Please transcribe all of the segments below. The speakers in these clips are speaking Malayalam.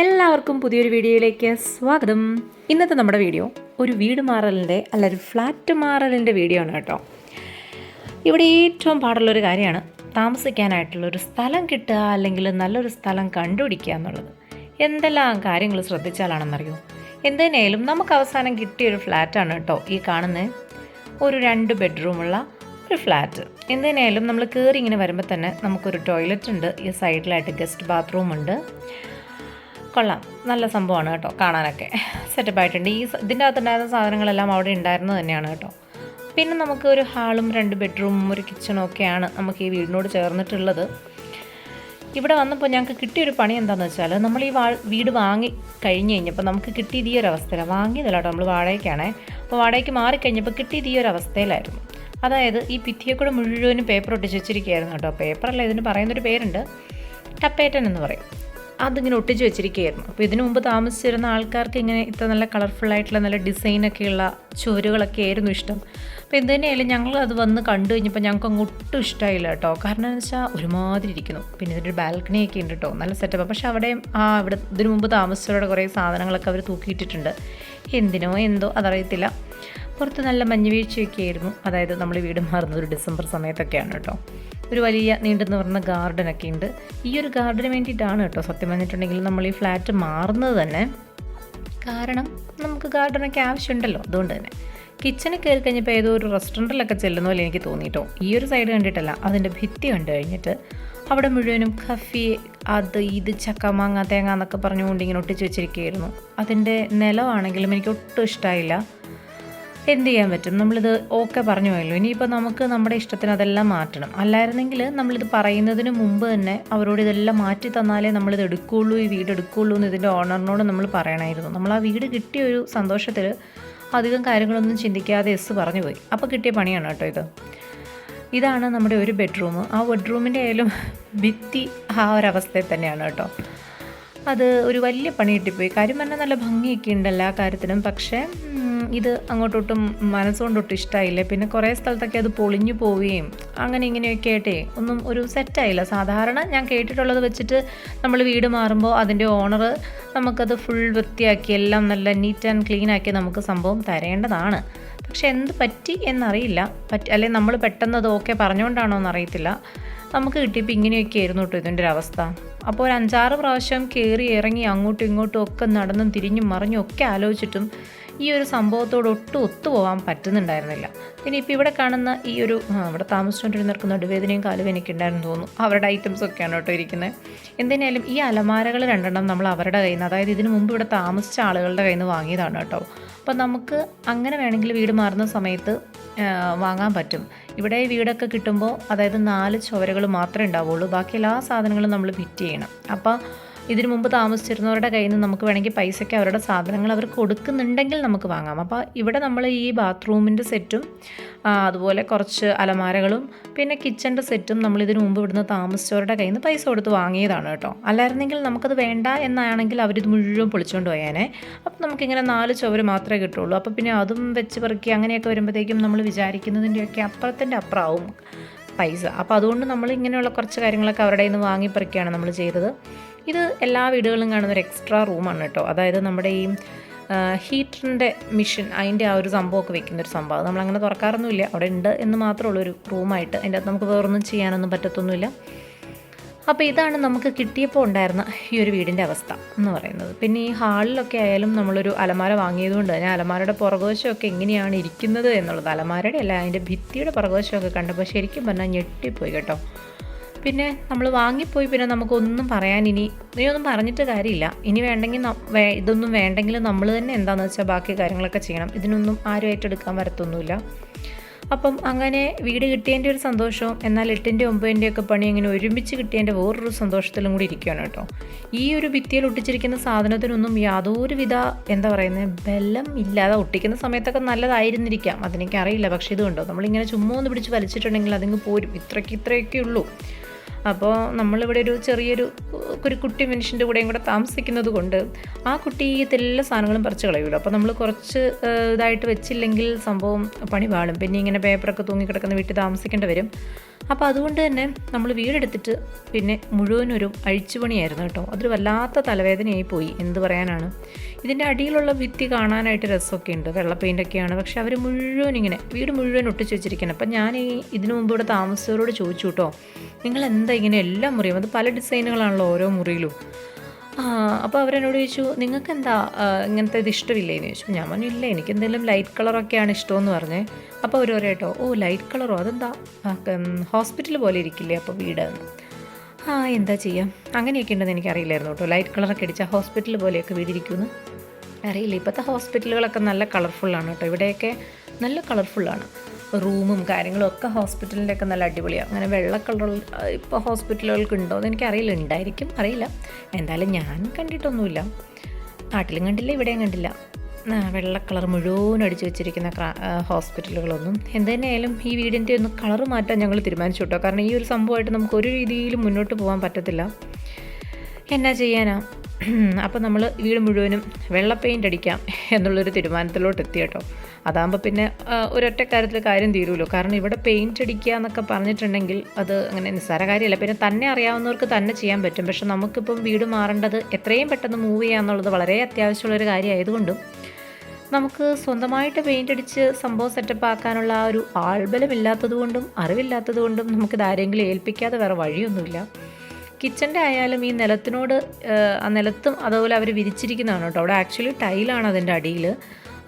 എല്ലാവർക്കും പുതിയൊരു വീഡിയോയിലേക്ക് സ്വാഗതം. ഇന്നത്തെ നമ്മുടെ വീഡിയോ ഒരു വീട് മാറലിന്റെ അല്ല ഒരു ഫ്ലാറ്റ് മാറലിന്റെ വീഡിയോ ആണ് കേട്ടോ. ഇവിടെ ഏറ്റവും പാടുള്ളൊരു കാര്യമാണ് താമസിക്കാനായിട്ടുള്ള ഒരു സ്ഥലം കിട്ടുക അല്ലെങ്കിൽ നല്ലൊരു സ്ഥലം കണ്ടുപിടിക്കുക എന്നുള്ളത്. എന്തെല്ലാം കാര്യങ്ങൾ ശ്രദ്ധിച്ചാലാണെന്നറിയോ? എന്തിനേലും നമുക്ക് അവസാനം കിട്ടിയൊരു ഫ്ലാറ്റാണ് കേട്ടോ ഈ കാണുന്നത് ഒരു രണ്ട് ബെഡ്റൂമുള്ള ഒരു ഫ്ലാറ്റ് എന്തിനായാലും നമ്മൾ കയറി ഇങ്ങനെ വരുമ്പോൾ തന്നെ നമുക്കൊരു ടോയ്ലറ്റ് ഉണ്ട് ഈ സൈഡിലായിട്ട് ഗസ്റ്റ് ബാത്റൂം ഉണ്ട്. കൊള്ളാം. നല്ല സംഭവമാണ് കേട്ടോ കാണാനൊക്കെ. സെറ്റപ്പ് ആയിട്ടുണ്ട്. ഈ ഇതിന്റെ അകത്തുണ്ടായിരുന്ന സാധനങ്ങളെല്ലാം അവിടെ ഉണ്ടായിരുന്നത് തന്നെയാണ് കേട്ടോ. പിന്നെ നമുക്ക് ഒരു ഹാളും രണ്ട് ബെഡ്റൂമും ഒരു കിച്ചണും ഒക്കെയാണ് നമുക്ക് ഈ വീടിനോട് ചേർന്നിട്ടുള്ളത്. ഇവിടെ വന്നപ്പോൾ ഞങ്ങൾക്ക് കിട്ടിയൊരു പണി എന്താണെന്ന് വെച്ചാൽ നമ്മൾ ഈ വാ വീട് വാങ്ങി കഴിഞ്ഞ് കഴിഞ്ഞപ്പോൾ നമുക്ക് കിട്ടിയത് ഈ ഒരു അവസ്ഥയിലാണ് വാങ്ങിയതല്ല കേട്ടോ നമ്മൾ വാടകയ്ക്കാണേ. അപ്പോൾ വാടകയ്ക്ക് മാറിക്കഴിഞ്ഞപ്പോൾ കിട്ടിയത് ഈ ഒരു അവസ്ഥയിലായിരുന്നു. അതായത് ഈ ഭിത്തിയെ കൂടെ മുഴുവനും പേപ്പർ ഒട്ടിച്ച് വെച്ചിരിക്കുകയായിരുന്നു കേട്ടോ. പേപ്പറല്ല ഇതിന് പറയുന്നൊരു പേരുണ്ട്. ടപ്പേറ്റൻ എന്ന് പറയും. അതിങ്ങനെ ഒട്ടിച്ച് വെച്ചിരിക്കുകയായിരുന്നു. അപ്പോൾ ഇതിനു മുമ്പ് താമസിച്ചിരുന്ന ആൾക്കാർക്ക് ഇങ്ങനെ ഇത്ര നല്ല കളർഫുൾ ആയിട്ടുള്ള നല്ല ഡിസൈനൊക്കെയുള്ള ചുവരുകളൊക്കെ ആയിരുന്നു ഇഷ്ടം. അപ്പോൾ എന്ത് തന്നെയായാലും ഞങ്ങൾ അത് വന്ന് കണ്ടു കഴിഞ്ഞപ്പോൾ ഞങ്ങൾക്ക് അങ്ങ് ഒട്ടും ഇഷ്ടമായില്ല കേട്ടോ. കാരണം എന്ന് വെച്ചാൽ ഒരുമാതിരി ഇരിക്കുന്നു. പിന്നെ ഇതിന്റെ ബാൽക്കണി ഒക്കെ ഉണ്ട് കേട്ടോ. നല്ല സെറ്റപ്പ് പക്ഷേ അവിടെ ആ ഇവിടെ ഇതിനു മുമ്പ് താമസിച്ചവരുടെ കുറേ സാധനങ്ങളൊക്കെ അവർ തൂക്കിയിട്ടിട്ടുണ്ട്. എന്തിനോ എന്തോ അതറിയത്തില്ല. പുറത്ത് നല്ല മഞ്ഞ് വീഴ്ചയൊക്കെ ആയിരുന്നു അതായത് നമ്മൾ വീട് മാറുന്നത് ഒരു ഡിസംബർ സമയത്തൊക്കെയാണ് കേട്ടോ. ഒരു വലിയ നീണ്ടു ഗാർഡൻ ഗാർഡനൊക്കെ ഉണ്ട് ഈ ഒരു ഗാർഡന് വേണ്ടിയിട്ടാണ് കേട്ടോ സത്യം പറഞ്ഞിട്ടുണ്ടെങ്കിൽ നമ്മൾ ഈ ഫ്ലാറ്റ് മാറുന്നത് തന്നെ. കാരണം നമുക്ക് ഗാർഡനൊക്കെ ആവശ്യമുണ്ടല്ലോ അതുകൊണ്ട് തന്നെ. കിച്ചണിൽ കയറി കഴിഞ്ഞപ്പോൾ ഏതോ ഒരു റെസ്റ്റോറന്റിലൊക്കെ ചെല്ലുന്ന പോലെ എനിക്ക് തോന്നിയിട്ടോ. ഈ ഒരു സൈഡ് കണ്ടിട്ടല്ല അതിന്റെ ഭിത്തി കണ്ടു കഴിഞ്ഞിട്ട് അവിടെ മുഴുവനും കഫി അത് ഇത് ചക്ക മാങ്ങ തേങ്ങ എന്നൊക്കെ പറഞ്ഞുകൊണ്ട് ഇങ്ങനെ ഒട്ടിച്ച് വെച്ചിരിക്കുകയായിരുന്നു. അതിന്റെ നിലമാണെങ്കിലും എനിക്ക് ഒട്ടും ഇഷ്ടമായില്ല എന്ത് ചെയ്യാൻ പറ്റും? നമ്മളിത് ഓക്കെ പറഞ്ഞു പോയല്ലോ. ഇനിയിപ്പോൾ നമുക്ക് നമ്മുടെ ഇഷ്ടത്തിന് അതെല്ലാം മാറ്റണം. അല്ലായിരുന്നെങ്കിൽ നമ്മളിത് പറയുന്നതിന് മുമ്പ് തന്നെ അവരോട് ഇതെല്ലാം മാറ്റി തന്നാലേ നമ്മളിത് എടുക്കുകയുള്ളൂ ഈ വീട് എടുക്കുകയുള്ളൂ എന്ന് ഇതിന്റെ ഓണറിനോട് നമ്മൾ പറയണമായിരുന്നു നമ്മൾ ആ വീട് കിട്ടിയ ഒരു സന്തോഷത്തിൽ അധികം കാര്യങ്ങളൊന്നും ചിന്തിക്കാതെ എസ് പറഞ്ഞു പോയി. അപ്പോൾ കിട്ടിയ പണിയാണ് കേട്ടോ ഇത്. ഇതാണ് നമ്മുടെ ഒരു ബെഡ്റൂം. ആ ബെഡ്റൂമിന്റെ ആയാലും ഭിത്തി ആ ഒരവസ്ഥയിൽ തന്നെയാണ് കേട്ടോ. അത് ഒരു വലിയ പണി കിട്ടിപ്പോയി. കാര്യം പറഞ്ഞാൽ നല്ല ഭംഗിയൊക്കെ ഉണ്ട് എല്ലാ കാര്യത്തിനും. പക്ഷേ ഇത് അങ്ങോട്ടൊട്ടും മനസ്സുകൊണ്ടൊട്ടും ഇഷ്ടമായില്ല പിന്നെ കുറേ സ്ഥലത്തൊക്കെ അത് പൊളിഞ്ഞു പോവുകയും അങ്ങനെ ഇങ്ങനെയൊക്കെ ആയിട്ടേ ഒന്നും ഒരു സെറ്റായില്ല. സാധാരണ ഞാൻ കേട്ടിട്ടുള്ളത് വെച്ചിട്ട് നമ്മൾ വീട് മാറുമ്പോൾ അതിന്റെ ഓണർ നമുക്കത് ഫുൾ വൃത്തിയാക്കി എല്ലാം നല്ല നീറ്റ് ആൻഡ് ക്ലീൻ ആക്കി നമുക്ക് സംഭവം തരേണ്ടതാണ്. പക്ഷെ എന്ത് പറ്റി എന്നറിയില്ല. പറ്റി അല്ലെങ്കിൽ നമ്മൾ പെട്ടെന്ന് അത് ഓക്കെ പറഞ്ഞുകൊണ്ടാണോ എന്നറിയത്തില്ല. നമുക്ക് കിട്ടിയപ്പോൾ ഇങ്ങനെയൊക്കെ ആയിരുന്നു കേട്ടോ ഇതിന്റെ ഒരു അവസ്ഥ. അപ്പോൾ ഒരു അഞ്ചാറ് പ്രാവശ്യം കയറി ഇറങ്ങി അങ്ങോട്ടും ഇങ്ങോട്ടും ഒക്കെ നടന്നും തിരിഞ്ഞും മറിഞ്ഞും ഒക്കെ ആലോചിച്ചിട്ടും ഈ ഒരു സംഭവത്തോട് ഒട്ടും ഒത്തുപോകാൻ പറ്റുന്നുണ്ടായിരുന്നില്ല. പിന്നെ ഇപ്പോൾ ഇവിടെ കാണുന്ന ഈ ഒരു ഇവിടെ ഇവിടെ നിൽക്കുന്ന നടുവേദനയും കാലും എനിക്കുണ്ടായിരുന്നു തോന്നുന്നു. അവരുടെ ഐറ്റംസ് ഒക്കെയാണ് കേട്ടോ ഇരിക്കുന്നത് എന്തിനായാലും ഈ അലമാരകൾ രണ്ടെണ്ണം നമ്മൾ അവരുടെ കയ്യിൽ നിന്ന് അതായത് ഇതിനു മുമ്പ് ഇവിടെ താമസിച്ച ആളുകളുടെ കയ്യിൽ നിന്ന് വാങ്ങിയതാണ് കേട്ടോ. അപ്പോൾ നമുക്ക് അങ്ങനെ വേണമെങ്കിൽ വീട് മാറുന്ന സമയത്ത് വാങ്ങാൻ പറ്റും. ഇവിടെ വീടൊക്കെ കിട്ടുമ്പോൾ അതായത് നാല് ചുവരകൾ മാത്രമേ ഉണ്ടാവുള്ളൂ. ബാക്കി എല്ലാ സാധനങ്ങളും നമ്മൾ ഫിറ്റ് ചെയ്യണം. അപ്പോൾ ഇതിനു മുമ്പ് താമസിച്ചിരുന്നവരുടെ കയ്യിൽ നിന്ന് നമുക്ക് വേണമെങ്കിൽ പൈസയ്ക്ക് അവരുടെ സാധനങ്ങൾ അവർ കൊടുക്കുന്നുണ്ടെങ്കിൽ നമുക്ക് വാങ്ങാം. അപ്പോൾ ഇവിടെ നമ്മൾ ഈ ബാത്റൂമിന്റെ സെറ്റും അതുപോലെ കുറച്ച് അലമാരകളും പിന്നെ കിച്ചന്റെ സെറ്റും നമ്മൾ ഇതിനു മുമ്പ് ഇവിടുന്ന് താമസിച്ചവരുടെ കയ്യിൽ നിന്ന് പൈസ കൊടുത്ത് വാങ്ങിയതാണ് കേട്ടോ. അല്ലായിരുന്നെങ്കിൽ നമുക്കത് വേണ്ട എന്നാണെങ്കിൽ അവരിത് മുഴുവൻ പൊളിച്ചുകൊണ്ട് പോയാനേ. അപ്പോൾ നമുക്കിങ്ങനെ നാല് ചുവര് മാത്രമേ കിട്ടുള്ളൂ. അപ്പോൾ പിന്നെ അതും വെച്ച് പെറുക്കി അങ്ങനെയൊക്കെ വരുമ്പോഴത്തേക്കും നമ്മൾ വിചാരിക്കുന്നതിന്റെയൊക്കെ അപ്പുറത്തിന്റെ അപ്പുറമാവും പൈസ. അപ്പോൾ അതുകൊണ്ട് നമ്മൾ ഇങ്ങനെയുള്ള കുറച്ച് കാര്യങ്ങളൊക്കെ അവരുടെ നിന്ന് വാങ്ങിപ്പറിക്കുകയാണ് നമ്മൾ ചെയ്തത്. ഇത് എല്ലാ വീടുകളിലും കാണുന്ന ഒരു എക്സ്ട്രാ റൂമാണ് കേട്ടോ. അതായത് നമ്മുടെ ഈ ഹീറ്ററിന്റെ മിഷൻ അതിന്റെ ആ ഒരു സംഭവമൊക്കെ വെക്കുന്ന ഒരു സംഭവം. നമ്മൾ അങ്ങനെ തുറക്കാറൊന്നുമില്ല. അവിടെ ഉണ്ട് എന്ന് മാത്രമുള്ള ഒരു റൂമായിട്ട് അതിന്റെ അകത്ത് നമുക്ക് വേറൊന്നും ചെയ്യാനൊന്നും പറ്റത്തൊന്നുമില്ല. അപ്പോൾ ഇതാണ് നമുക്ക് കിട്ടിയപ്പോൾ ഉണ്ടായിരുന്ന ഈ ഒരു വീടിന്റെ അവസ്ഥ എന്ന് പറയുന്നത്. പിന്നെ ഈ ഹാളിലൊക്കെ ആയാലും നമ്മളൊരു അലമാര വാങ്ങിയതുകൊണ്ട് തന്നെ അലമാരയുടെ പുറകുവശമൊക്കെ എങ്ങനെയാണ് ഇരിക്കുന്നത് എന്നുള്ളത് അലമാരയുടെ അല്ല അതിന്റെ ഭിത്തിയുടെ പുറകുവശമൊക്കെ കണ്ടപ്പോൾ ശരിക്കും പറഞ്ഞാൽ ഞെട്ടിപ്പോയി കേട്ടോ. പിന്നെ നമ്മൾ വാങ്ങിപ്പോയി പിന്നെ നമുക്കൊന്നും പറയാൻ ഇനി ഇനിയൊന്നും പറഞ്ഞിട്ട് കാര്യമില്ല. ഇനി വേണ്ടെങ്കിൽ ഇതൊന്നും വേണ്ടെങ്കിൽ നമ്മൾ തന്നെ എന്താണെന്ന് വെച്ചാൽ ബാക്കി കാര്യങ്ങളൊക്കെ ചെയ്യണം. ഇതിനൊന്നും ആരും ഏറ്റെടുക്കാൻ വരത്തൊന്നുമില്ല. അപ്പം അങ്ങനെ വീട് കിട്ടിയതിന്റെ ഒരു സന്തോഷവും എന്നാൽ എട്ടിന്റെ ഒമ്പതിന്റെ ഒക്കെ പണി ഇങ്ങനെ ഒരുമിച്ച് കിട്ടിയതിന്റെ വേറൊരു സന്തോഷത്തിലും കൂടി ഇരിക്കുകയാണ് കേട്ടോ. ഈ ഒരു ഭിത്തിയിൽ ഒട്ടിച്ചിരിക്കുന്ന സാധനത്തിനൊന്നും യാതൊരുവിധ എന്താ പറയുന്നത് ബലം ഇല്ലാതെ ഒട്ടിക്കുന്ന സമയത്തൊക്കെ നല്ലതായിരുന്നിരിക്കാം. അതെനിക്ക് അറിയില്ല പക്ഷേ ഇത് കണ്ടോ? നമ്മളിങ്ങനെ ചുമ്മാ ഒന്ന് പിടിച്ച് വലിച്ചിട്ടുണ്ടെങ്കിൽ അതിങ്ങ് പോരും. ഇത്രയ്ക്ക് ഇത്രയൊക്കെ ഉള്ളൂ. അപ്പോൾ നമ്മളിവിടെ ഒരു ചെറിയൊരു ഒരു കുട്ടി മനുഷ്യന്റെ കൂടെയും കൂടെ താമസിക്കുന്നത് കൊണ്ട് ആ കുട്ടി എല്ലാ സാധനങ്ങളും പറിച്ച് കളയുമല്ലോ. അപ്പോൾ നമ്മൾ കുറച്ച് ഇതായിട്ട് വെച്ചില്ലെങ്കിൽ സംഭവം പണി പാളും. പിന്നെ ഇങ്ങനെ പേപ്പറൊക്കെ തൂങ്ങിക്കിടക്കുന്ന വീട്ടിൽ താമസിക്കേണ്ടി വരും. അപ്പോൾ അതുകൊണ്ട് തന്നെ നമ്മൾ വീടെടുത്തിട്ട് പിന്നെ മുഴുവനൊരു അഴിച്ചുപണിയായിരുന്നു കേട്ടോ. അതൊരു വല്ലാത്ത തലവേദനയായി പോയി എന്ത് പറയാനാണ്. ഇതിന്റെ അടിയിലുള്ള ഭിത്തി കാണാനായിട്ട് രസമൊക്കെ ഉണ്ട് വെള്ള പെയിന്റൊക്കെയാണ് പക്ഷെ അവർ മുഴുവൻ ഇങ്ങനെ വീട് മുഴുവൻ ഒട്ടിച്ച് വെച്ചിരിക്കുന്നത് അപ്പം ഞാൻ ഈ ഇതിനു മുമ്പ് ഇവിടെ താമസിച്ചവരോട് ചോദിച്ചു കേട്ടോ നിങ്ങൾ എന്താ ഇങ്ങനെ എല്ലാ മുറിയും? അത് പല ഡിസൈനുകളാണല്ലോ ഓരോ മുറിയിലും. അപ്പോൾ അവരെന്നോട് ചോദിച്ചു നിങ്ങൾക്ക് എന്താ ഇങ്ങനത്തെ ഇത് ഇഷ്ടമില്ലേ എന്ന് ചോദിച്ചു. ഞാൻ പറഞ്ഞു ഇല്ല എനിക്ക് എന്തെങ്കിലും ലൈറ്റ് കളറൊക്കെയാണ് ഇഷ്ടമെന്ന് പറഞ്ഞേ. അപ്പോൾ അവർ പറയട്ടോ ഓ ലൈറ്റ് കളറോ? അതെന്താ? ഹോസ്പിറ്റൽ പോലെ ഇരിക്കില്ലേ അപ്പോൾ വീട്? ആ എന്താ ചെയ്യാം? അങ്ങനെയൊക്കെ ഉണ്ടെന്ന് എനിക്കറിയില്ലായിരുന്നു കേട്ടോ. ലൈറ്റ് കളറൊക്കെ അടിച്ച ഹോസ്പിറ്റൽ പോലെയൊക്കെ വീടിരിക്കുമെന്ന് അറിയില്ല ഇപ്പോഴത്തെ ഹോസ്പിറ്റലുകളൊക്കെ നല്ല കളർഫുള്ളാണ് കേട്ടോ. ഇവിടെയൊക്കെ നല്ല കളർഫുള്ളാണ് റൂമും കാര്യങ്ങളും ഒക്കെ ഹോസ്പിറ്റലിന്റെയൊക്കെ നല്ല അടിപൊളിയാണ് അങ്ങനെ വെള്ള കളർ ഇപ്പോൾ ഹോസ്പിറ്റലുകൾക്ക് ഉണ്ടോ എന്ന് എനിക്കറിയില്ല. ഉണ്ടായിരിക്കും അറിയില്ല. എന്തായാലും ഞാൻ കണ്ടിട്ടൊന്നുമില്ല. നാട്ടിലും കണ്ടില്ല ഇവിടെയും കണ്ടില്ല. വെള്ള കളർ മുഴുവൻ അടിച്ചു വെച്ചിരിക്കുന്ന ഹോസ്പിറ്റലുകളൊന്നും. എന്ത് തന്നെയായാലും ഈ വീടിന്റെ ഒന്ന് കളർ മാറ്റാൻ ഞങ്ങൾ തീരുമാനിച്ചു കേട്ടോ. കാരണം ഈ ഒരു സംഭവമായിട്ട് നമുക്ക് ഒരു രീതിയിലും മുന്നോട്ട് പോകാൻ പറ്റത്തില്ല. എന്നാ ചെയ്യാനാ? അപ്പോൾ നമ്മൾ വീട് മുഴുവനും വെള്ള പെയിന്റ് അടിക്കാം എന്നുള്ളൊരു തീരുമാനത്തിലോട്ട് എത്തി കേട്ടോ. അതാകുമ്പോൾ പിന്നെ ഒരൊറ്റ കാര്യത്തിൽ കാര്യം തീരുമല്ലോ കാരണം ഇവിടെ പെയിന്റ് അടിക്കുക എന്നൊക്കെ പറഞ്ഞിട്ടുണ്ടെങ്കിൽ അത് അങ്ങനെ നിസ്സാര കാര്യമല്ല. പിന്നെ തന്നെ അറിയാവുന്നവർക്ക് തന്നെ ചെയ്യാൻ പറ്റും. പക്ഷെ നമുക്കിപ്പം വീട് മാറേണ്ടത് എത്രയും പെട്ടെന്ന് മൂവ് ചെയ്യുക എന്നുള്ളത് വളരെ അത്യാവശ്യമുള്ളൊരു കാര്യമായതുകൊണ്ടും നമുക്ക് സ്വന്തമായിട്ട് പെയിന്റ് അടിച്ച് സംഭവം സെറ്റപ്പ് ആക്കാനുള്ള ആ ഒരു ആൾബലമില്ലാത്തതുകൊണ്ടും കൊണ്ടും അറിവില്ലാത്തത് കൊണ്ടും നമുക്കിത് ആരെങ്കിലും ഏൽപ്പിക്കാതെ വേറെ വഴിയൊന്നുമില്ല. കിച്ചന്റെ ആയാലും ഈ നിലത്തിനോട് ആ നിലത്തും അതുപോലെ അവർ വിരിച്ചിരിക്കുന്നതാണ് കേട്ടോ. അവിടെ ആക്ച്വലി ടൈലാണ് അതിന്റെ അടിയിൽ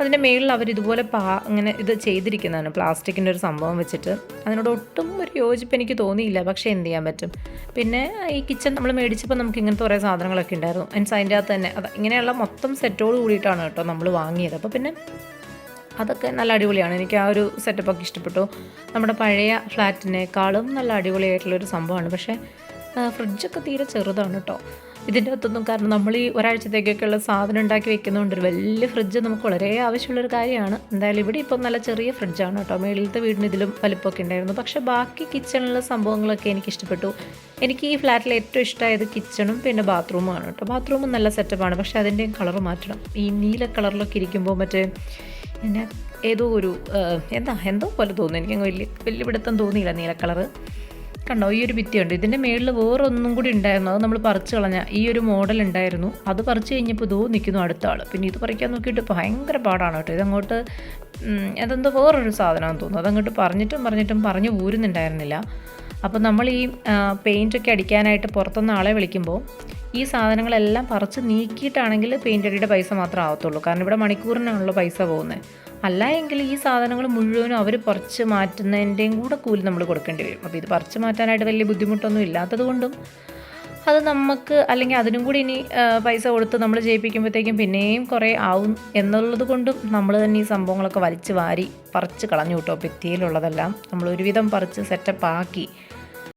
അതിന്റെ മേളിൽ അവർ ഇതുപോലെ പാ ഇങ്ങനെ ഇത് ചെയ്തിരിക്കുന്നതാണ്. പ്ലാസ്റ്റിക്കിന്റെ ഒരു സംഭവം വെച്ചിട്ട്. അതിനോട് ഒട്ടും ഒരു യോജിപ്പ് എനിക്ക് തോന്നിയില്ല. പക്ഷേ എന്ത് ചെയ്യാൻ പറ്റും? പിന്നെ ഈ കിച്ചൺ നമ്മൾ മേടിച്ചപ്പോൾ നമുക്ക് ഇങ്ങനത്തെ കുറേ സാധനങ്ങളൊക്കെ ഉണ്ടായിരുന്നു. മീൻസ് അതിന്റെ അകത്ത് തന്നെ. അത് ഇങ്ങനെയുള്ള മൊത്തം സെറ്റോട് കൂടിയിട്ടാണ് കേട്ടോ നമ്മൾ വാങ്ങിയത്. അപ്പോൾ പിന്നെ അതൊക്കെ നല്ല അടിപൊളിയാണ്. എനിക്ക് ആ ഒരു സെറ്റപ്പൊക്കെ ഇഷ്ടപ്പെട്ടു. നമ്മുടെ പഴയ ഫ്ലാറ്റിനേക്കാളും നല്ല അടിപൊളിയായിട്ടുള്ളൊരു സംഭവമാണ്. പക്ഷേ ഫ്രിഡ്ജൊക്കെ തീരെ ചെറുതാണ് കേട്ടോ. ഇതിന്റെ അകത്തൊന്നും കാരണം നമ്മൾ ഈ ഒരാഴ്ചത്തേക്കൊക്കെയുള്ള സാധനം ഉണ്ടാക്കി വെക്കുന്നതുകൊണ്ട് ഒരു വലിയ ഫ്രിഡ്ജ് നമുക്ക് വളരെ ആവശ്യമുള്ളൊരു കാര്യമാണ്. എന്തായാലും ഇവിടെ ഇപ്പം നല്ല ചെറിയ ഫ്രിഡ്ജാണ് കേട്ടോ. മേളിലത്തെ വീടിന് ഇതിലും വലിപ്പമൊക്കെ ഉണ്ടായിരുന്നു. പക്ഷേ ബാക്കി കിച്ചണിലെ സംഭവങ്ങളൊക്കെ എനിക്ക് ഇഷ്ടപ്പെട്ടു. എനിക്ക് ഈ ഫ്ലാറ്റിൽ ഏറ്റവും ഇഷ്ടമായത് കിച്ചണും പിന്നെ ബാത്റൂമുമാണ് കേട്ടോ. ബാത്റൂമും നല്ല സെറ്റപ്പാണ് പക്ഷേ അതിന്റെയും കളർ മാറ്റണം. ഈ നീല കളറിലൊക്കെ ഇരിക്കുമ്പോൾ മറ്റേ പിന്നെ ഏതോ ഒരു എന്താ എന്തോ പോലെ തോന്നുന്നു. എനിക്ക് വലിയ വലിയ പിടുത്തം തോന്നിയില്ല നീല കളറ് കണ്ടോ ഈ ഒരു ഭിത്തിയുണ്ട് ഇതിന്റെ മേളിൽ വേറെ ഒന്നും കൂടി ഉണ്ടായിരുന്നു. അത് നമ്മൾ പറിച്ചു കളഞ്ഞ ഈ ഒരു മോഡൽ ഉണ്ടായിരുന്നു. അത് പറിച്ചു കഴിഞ്ഞപ്പോൾ ഇതോ നിൽക്കുന്നു അടുത്ത ആൾ പിന്നെ ഇത് പറിക്കാൻ നോക്കിയിട്ട് ഭയങ്കര പാടാണ് കേട്ടോ. ഇതങ്ങോട്ട് അതെന്തോ വേറൊരു സാധനമാണെന്ന് തോന്നുന്നു. അതങ്ങോട്ട് പറഞ്ഞിട്ടും പറഞ്ഞിട്ടും പറഞ്ഞു ഊരുന്നുണ്ടായിരുന്നില്ല. അപ്പോൾ നമ്മൾ ഈ പെയിന്റൊക്കെ അടിക്കാനായിട്ട് പുറത്തുനിന്ന് ആളെ വിളിക്കുമ്പോൾ ഈ സാധനങ്ങളെല്ലാം പറിച്ച് നീക്കിയിട്ടാണെങ്കിൽ പെയിന്റ് അടിയുടെ പൈസ മാത്രമേ ആവത്തുള്ളൂ. കാരണം ഇവിടെ മണിക്കൂറിനാണല്ലോ പൈസ പോകുന്നത്. അല്ല എങ്കിൽ ഈ സാധനങ്ങൾ മുഴുവനും അവർ പറിച്ച് മാറ്റുന്നതിന്റെയും കൂടെ കൂലി നമ്മൾ കൊടുക്കേണ്ടി വരും. അപ്പോൾ ഇത് പറിച്ച് മാറ്റാനായിട്ട് വലിയ ബുദ്ധിമുട്ടൊന്നും ഇല്ലാത്തത് കൊണ്ടും അത് നമുക്ക് അല്ലെങ്കിൽ അതിനും കൂടി ഇനി പൈസ കൊടുത്ത് നമ്മൾ ചെയ്യിപ്പിക്കുമ്പോഴത്തേക്കും പിന്നെയും കുറേ ആവും എന്നുള്ളത് കൊണ്ടും നമ്മൾ തന്നെ ഈ സംഭവങ്ങളൊക്കെ വലിച്ച് വാരി പറിച്ച് കളഞ്ഞു കേട്ടോ ഭിത്തിയിലുള്ളതെല്ലാം. നമ്മൾ ഒരുവിധം പറിച്ച് സെറ്റപ്പ് ആക്കി.